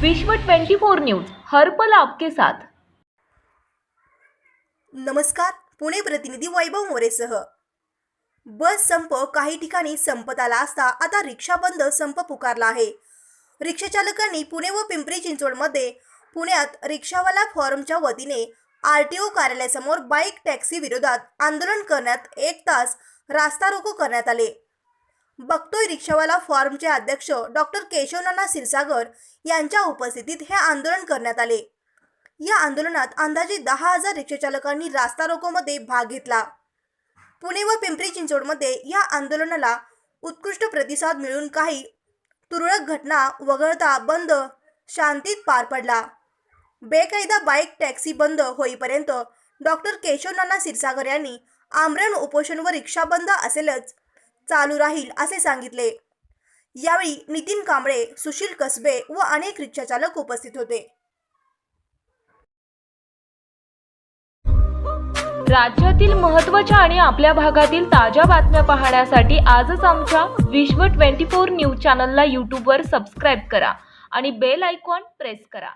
विश्व 24 न्यूज हर पल आपके साथ. नमस्कार पुणे प्रतिनिधी वैभव मोरेसह. बस संप काही ठिकाणी संपत आला असता आता रिक्षा बंद संप पुकारला आहे. रिक्षाचालकांनी पुणे व पिंपरी चिंचवडमध्ये पुण्यात रिक्षावाला फॉरमच्या वतीने आर टी ओ कार्यालयासमोर बाईक टॅक्सी विरोधात आंदोलन करण्यात एक तास रास्ता रोको करण्यात आले. बघतोय रिक्षावाला फॉर्मचे अध्यक्ष डॉक्टर केशवनाना क्षीरसागर यांच्या उपस्थितीत हे आंदोलन करण्यात आले. या आंदोलनात अंदाजे दहा हजार रिक्षाचालकांनी रास्ता रोकोमध्ये भाग घेतला. पुणे व पिंपरी चिंचवडमध्ये या आंदोलनाला उत्कृष्ट प्रतिसाद मिळून काही तुरळक घटना वगळता बंद शांतीत पार पडला. बेकायदा बाईक टॅक्सी बंद होईपर्यंत डॉक्टर केशवनाना क्षीरसागर यांनी आमरण उपोषण व रिक्षा बंद असेलच चालू राहील असे सांगितले. यावेळी नितीन कांबळे सुशील कसबे व अनेक रिक्षाचालक उपस्थित होते. राज्यातील महत्त्वाच्या आणि आपल्या भागातील ताज्या बातम्या पाहण्यासाठी आजच आमच्या विश्व 24 न्यूज चॅनलला यूट्यूबवर सबस्क्राईब करा आणि बेल आयकॉन प्रेस करा.